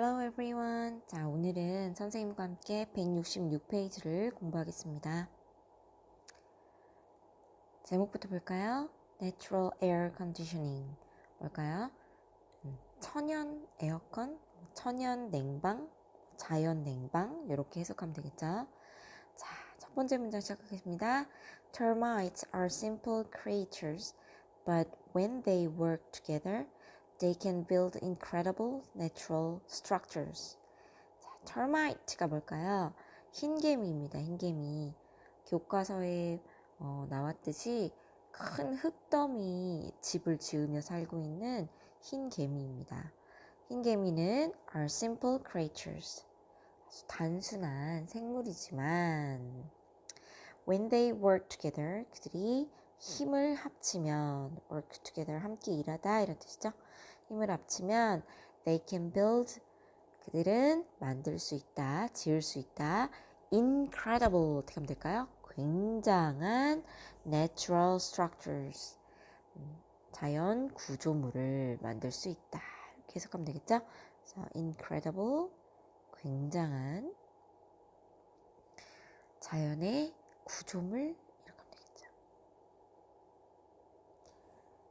Hello everyone. 자, 오늘은 선생님과 함께 166페이지를 공부하겠습니다. 제목부터 볼까요? Natural Air Conditioning. 뭘까요? 음, 천연 에어컨, 천연 냉방, 자연 냉방, 이렇게 해석하면 되겠죠? 자, 첫 번째 문장 시작하겠습니다. Termites are simple creatures, but when they work together, they can build incredible natural structures. 자, termite가 뭘까요? 흰개미입니다. 흰개미. 교과서에 어, 나왔듯이 큰 흙더미 집을 지으며 살고 있는 흰개미입니다. 흰개미는 are simple creatures. 단순한 생물이지만 when they work together 그들이 힘을 합치면 work together 함께 일하다 이런 뜻이죠. 힘을 합치면 they can build 그들은 만들 수 있다, 지을 수 있다. incredible 어떻게 하면 될까요? 굉장한 natural structures 음, 자연 구조물을 만들 수 있다. 해석하면 되겠죠? 그래서 incredible 굉장한 자연의 구조물 이렇게 하면 되겠죠.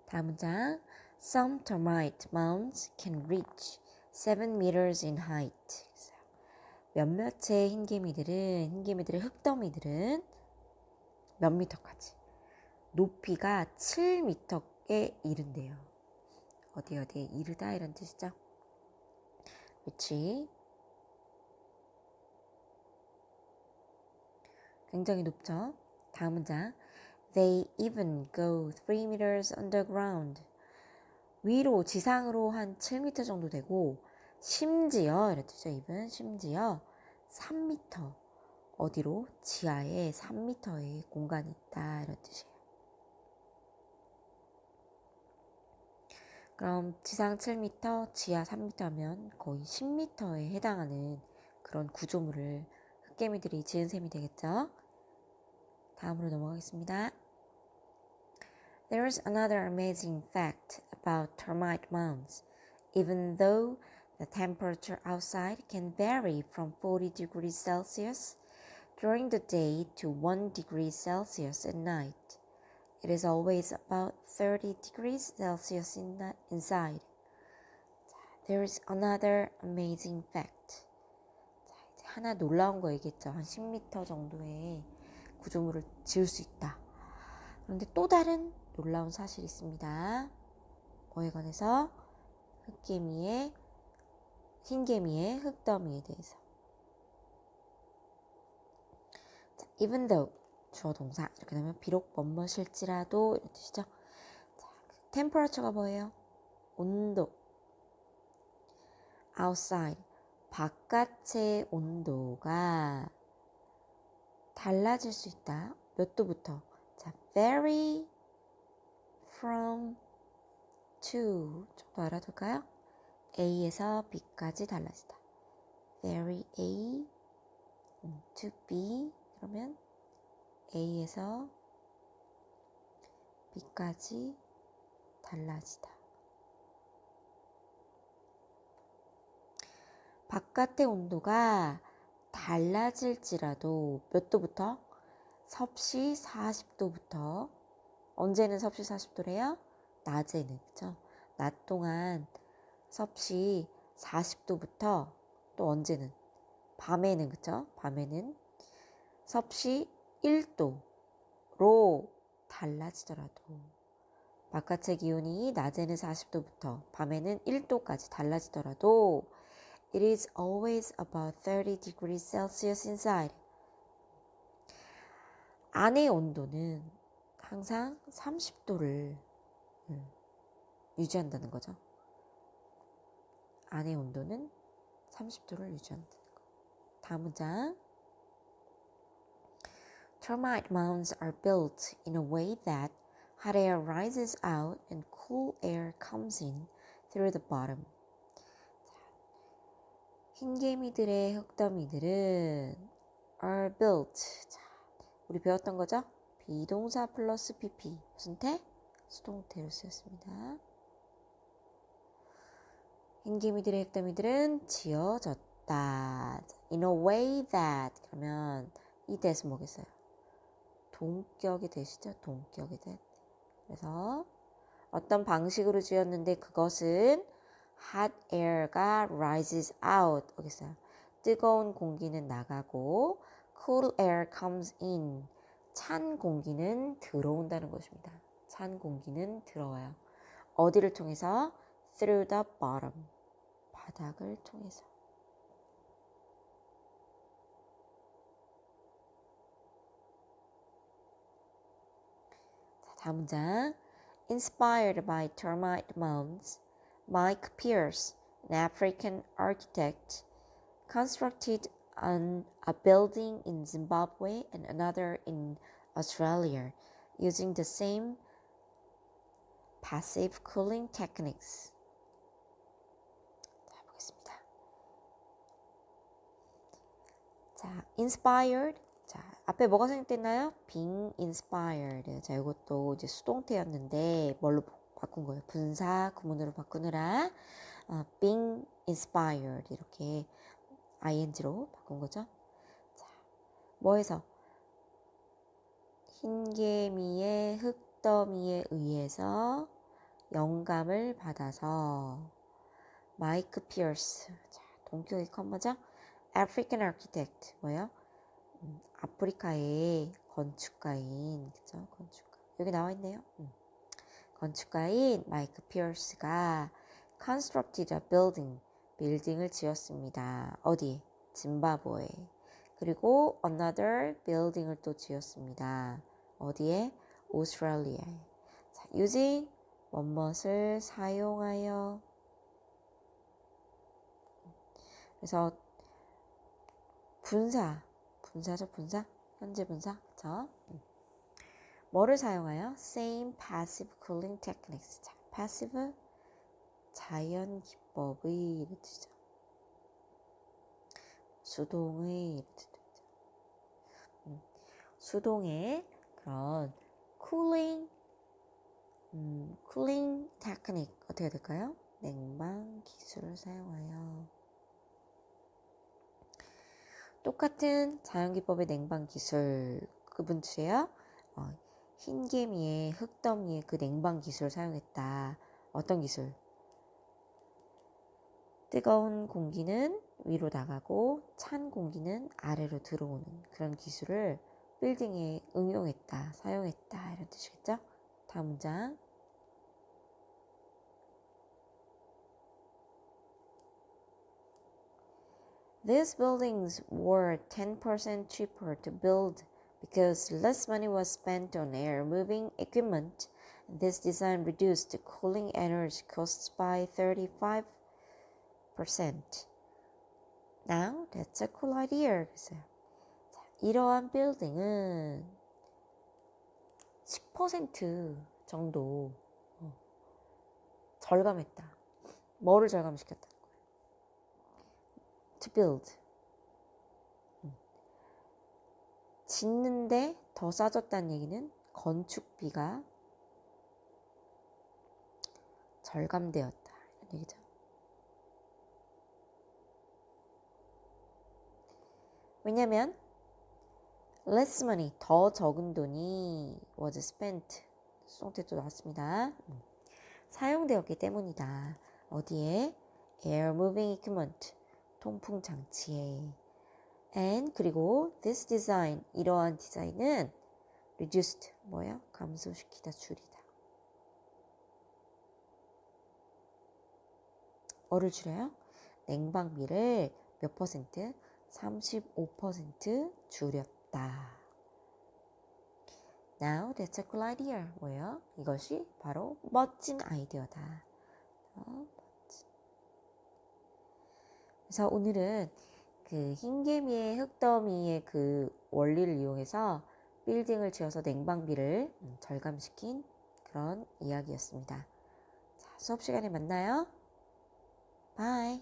다음 문장 Some termite mounds can reach 7 meters in height. 몇몇의 흰개미들은 흰개미들의 흙더미들은 몇 미터까지 높이가 7미터에 이른대요. 어디 어디에 이르다 이런 뜻이죠. 그렇지. 굉장히 높죠. 다음 문장. They even go 3 meters underground. 위로 지상으로 한 7m 정도 되고 심지어 이랬죠. even 심지어 3m 어디로 지하에 3m의 공간이 있다 이런 뜻이에요. 그럼 지상 7m, 지하 3m면 거의 10m에 해당하는 그런 구조물을 흑개미들이 지은 셈이 되겠죠. 다음으로 넘어가겠습니다. There's another amazing fact about termite mounds. Even though the temperature outside can vary from 40 degrees Celsius during the day to 1 degree Celsius at night, it is always about 30 degrees Celsius in the, inside. There is another amazing fact. 자, 이제 하나 놀라운 거 얘기했죠. 한 10m 정도의 구조물을 지을 수 있다. 그런데 또 다른 놀라운 사실이 있습니다. 관해서? 흑개미의, 흰개미의 흙더미에 대해서. 자, even though, 주어 동사. 이렇게 되면 비록 멋멋일지라도 이런 뜻이죠. 자, temperature가 뭐예요? 온도. outside. 바깥의 온도가 달라질 수 있다. 몇 도부터? 자, vary from to 좀 더 알아둘까요? A에서 B까지 달라지다. vary A to B 그러면 A에서 B까지 달라지다. 바깥의 온도가 달라질지라도 몇 도부터? 섭씨 40도부터 언제는 섭씨 40도래요? 낮에는 그죠? 낮 동안 섭씨 40도부터 또 언제는 밤에는 그죠? 밤에는 섭씨 1도로 달라지더라도 바깥의 기온이 낮에는 40도부터 밤에는 1도까지 달라지더라도 It is always about 30 degrees Celsius inside. 안의 온도는 항상 30도를 유지한다는 거죠. 안의 온도는 30도를 유지한다는 거. 다음 문장. Termite mounds are built in a way that hot air rises out and cool air comes in through the bottom. 흰개미들의 흙더미들은 are built. 자, 우리 배웠던 거죠? 비동사 플러스 pp. 무슨 태? 수동태로 쓰였습니다. 흰개미들의 흙더미들은 지어졌다. In a way that 그러면 이 that은 뭐겠어요? 동격이 되시죠? 동격이 된. 그래서 어떤 방식으로 지었는데 그것은 hot air가 rises out. 오겠어요. 뜨거운 공기는 나가고 cool air comes in. 찬 공기는 들어온다는 것입니다. 찬 공기는 들어와요. 어디를 통해서? through the bottom. 바닥을 통해서. 자, 다음 문장. Inspired by termite mounds, Mike Pierce, an African architect, constructed an, a building in Zimbabwe and another in Australia using the same passive cooling techniques. 자, 보겠습니다. 자, inspired. 자, 앞에 뭐가 생략됐나요? being inspired. 자, 이것도 이제 수동태였는데 뭘로 바꾼 거예요? 분사 구문으로 바꾸느라 어, being inspired 이렇게 ing로 바꾼 거죠. 자, 뭐해서 흰개미의 흙더미에 의해서 영감을 받아서 마이크 피어스 자, 동격이 컴버죠? African architect 뭐예요? 음, 아프리카의 건축가인 그죠? 건축가 여기 나와 있네요. 음. 건축가인 마이크 피어스가 constructed a building 빌딩을 지었습니다. 어디? 짐바브웨. 그리고 another building을 또 지었습니다. 어디에? 오스트레일리아에. 자, using 뭐뭇을 사용하여. 그래서 분사 분사죠 분사? 현재 분사? 그쵸? 뭐를 사용하여? Same passive cooling techniques. 자, passive 자연 기법의 뜻이죠. 수동의 뜻이죠. 음, 수동의 그런 cooling 음, cooling technique 어떻게 될까요? 냉방 기술을 사용하여 똑같은 자연기법의 냉방 기술 그분 뜻이에요. 어, 흰개미의 흙더미의 그 냉방 기술을 사용했다. 어떤 기술? 뜨거운 공기는 위로 나가고 찬 공기는 아래로 들어오는 그런 기술을 빌딩에 응용했다, 사용했다 이런 뜻이겠죠? 다음 문장. These buildings were 10% cheaper to build because less money was spent on air moving equipment. This design reduced the cooling energy costs by 35%. Now, that's a cool idea. 그래서 자, 이러한 빌딩은 10% 정도 어, 절감했다. 뭐를 절감시켰다? to build. 짓는데 더 싸졌다는 얘기는 건축비가 절감되었다. 이런 얘기죠. 왜냐면 less money 더 적은 돈이 was spent 수동태 또 나왔습니다. 사용되었기 때문이다. 어디에? air moving equipment 통풍 장치에 and 그리고 this design 이러한 디자인은 reduced 뭐야? 감소시키다 줄이다. 뭐를 줄여요? 냉방비를 몇 퍼센트? 35% 줄였다. Now that's a cool idea. 뭐예요? 이것이 바로 멋진 아이디어다. 어, 그래서 오늘은 그 흰개미의 흙더미의 그 원리를 이용해서 빌딩을 지어서 냉방비를 음, 절감시킨 그런 이야기였습니다. 자, 수업 시간에 만나요. 바이.